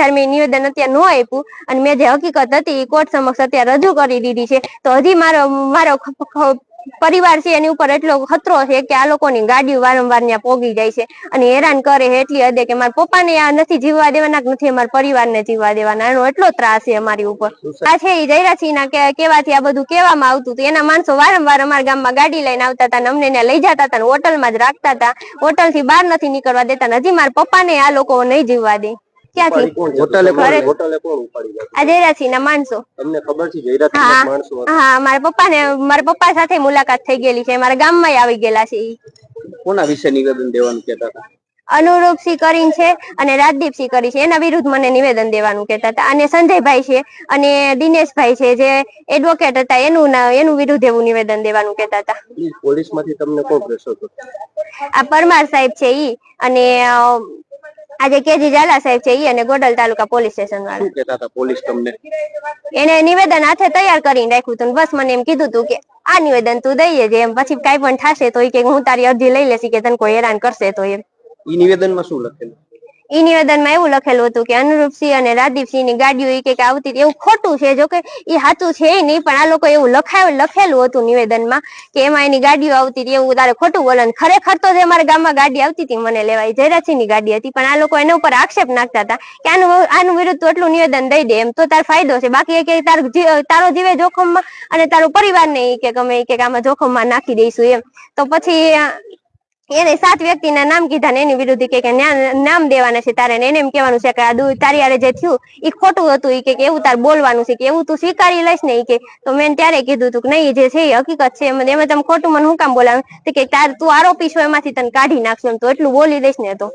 અને જ્યારે મેં ઈ નિવેદન અત્યારે ન આપ્યું. અને મેં જે હકીકત હતી, એ કોર્ટ સમક્ષ અત્યારે રજૂ કરી દીધી છે. તો હજી મારો મારો પરિવાર છે, એની ઉપર એટલો ખતરો છે કે આ લોકોની ગાડીઓ વારંવાર ત્યાં પોગી જાય છે. અને હેરાન કરે એટલી હદે કે મારા પપ્પાને આ નથી જીવવા દેવાના નથી અમારા પરિવારને જીવવા દેવાના. એનો એટલો ત્રાસ છે અમારી ઉપર. આ છે એ જયરાસિંહના કેવાથી આ બધું કહેવામાં આવતું હતું. એના માણસો વારંવાર અમારા ગામમાં ગાડી લઈને આવતા હતા અમને ત્યાં લઈ જતા હતા હોટલમાં જ રાખતા હતા. હોટલથી બહાર નથી નીકળવા દેતા હજી મારા પપ્પાને આ લોકો નહીં જીવવા દે. ક્યાંથી? હોટલે કોણ હોટલે કોણ ઉપાડી આ જયરાસિંહ ના માણસો. તમને ખબર છે જયરાજ ના માણસો હા મારા પપ્પાને મારા પપ્પા સાથે મુલાકાત થઈ ગયેલી છે. મારા ગામમાં આવી ગયેલા છે કોના વિશે નિવેદન દેવાનું કહેતા હતા? અનુરૂપસિંહ કરીને છે અને રાજદીપસિંહ કરી છે. એના વિરુદ્ધ મને નિવેદન દેવાનું કહેતા હતા. અને સંજયભાઈ છે અને દિનેશભાઈ છે જે એડવોકેટ હતા. એનું એનું વિરુદ્ધ એવું નિવેદન દેવાનું કહેતા હતા. પોલીસમાંથી તમને કોણ પ્રેશર આ પરમાર સાહેબ છે ઈ. અને આજે કેજી ઝાલા સાહેબ છે ઈ અને ગોડલ તાલુકા પોલીસ સ્ટેશન વાળા. શું કહેતા હતા પોલીસ તમને? એને નિવેદન હાથે તૈયાર કરીને રાખ્યું હતું બસ મને એમ કીધું હતું કે આ નિવેદન તું દઈએ જે એમ પછી કાઈ પણ થશે તો ઈ કે હું તારી અરજી લઈ લેશી કે તને કોઈ હેરાન કરશે તો એમ. ઈ નિવેદનમાં શું લખેલું? ઈ નિવેદનમાં એવું લખેલું હતું કે અનુરૂપસિંહ અને રાજદીપસિંહની ગાડીઓ ઈ કે આવતી એવું ખોટું છે જો કે એ સાચું છે નહીં, પણ આ લોકો એવું લખાયું લખેલું હતું નિવેદનમાં કે એમાં એની ગાડીઓ આવતી હતી એવું તારે ખોટું બોલન ખરેખર તો જે અમારા ગામમાં ગાડી આવતી હતી મને લેવાય, જયરાજસિંહની ગાડી હતી, પણ આ લોકો એના ઉપર આક્ષેપ નાખતા હતા કે આનું આનું વિરુદ્ધ એટલું નિવેદન દઈ દે, એમ તો તાર ફાયદો છે. બાકી એ કે તાર જીવે જોખમમાં અને તારો પરિવારને ઈ કે ગમે કે આમાં જોખમમાં નાખી દઈશું એમ. તો પછી એને સાત વ્યક્તિના નામ કીધા ને એની વિરુદ્ધ કે નામ દેવાના છે તારે એને એમ કહેવાનું છે કે આ તારી આરે જે થયું એ ખોટું હતું કે એવું તાર બોલવાનું છે કે એવું તું સ્વીકારી લઈશ ને કે તો મેં ત્યારે કીધું હતું કે નહીં જે છે એ હકીકત છે, એમ એમાં તમે ખોટું મને હું કામ બોલાવું? તો કે તાર તું આરોપી છો, એમાંથી તને કાઢી નાખશું, એમ તો એટલું બોલી દઈશ ને તો.